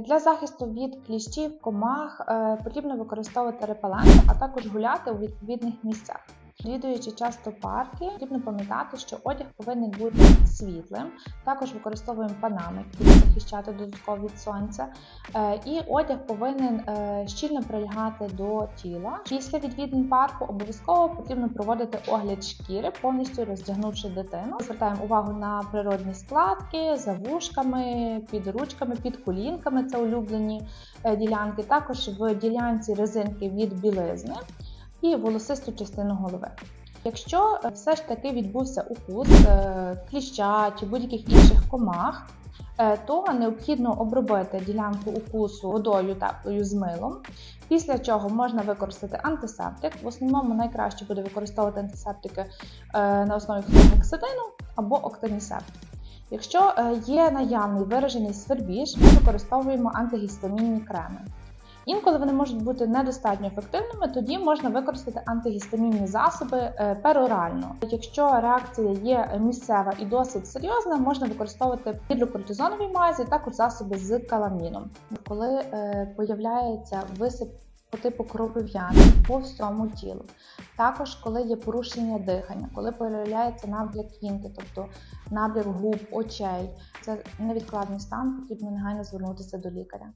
Для захисту від кліщів, комах е, потрібно використовувати репеленти, а також гуляти у відповідних місцях. Відвідуючи часто парки, потрібно пам'ятати, що одяг повинен бути світлим. Також використовуємо панами, які захищати додатково від сонця. Е, І одяг повинен е, щільно прилягати до тіла. Після відвідин парку обов'язково потрібно проводити огляд шкіри, повністю роздягнувши дитину. Звертаємо увагу на природні складки за вушками, під ручками, під колінками. Це улюблені е, ділянки. Також в ділянці резинки від білизни і волосисту частину голови. Якщо е, все ж таки відбувся укус е, кліща чи будь-яких інших комах, е, то необхідно обробити ділянку укусу водою теплою з милом, після чого можна використати антисептик. В основному найкраще буде використовувати антисептики на основі хлоргексидину або октанісепт. Якщо є наявний виражений свербіж, ми використовуємо антигістамінні креми. Інколи вони можуть бути недостатньо ефективними, тоді можна використати антигістамінні засоби е, перорально. Якщо реакція є місцева і досить серйозна, можна використовувати гідрокортизонові мазі, також засоби з каламіном. Коли е, появляється висип по типу кров'янки по всьому тілу, також коли є порушення дихання, коли появляється набляк кінки, тобто набляк губ, очей, це невідкладний стан, потрібно негайно звернутися до лікаря.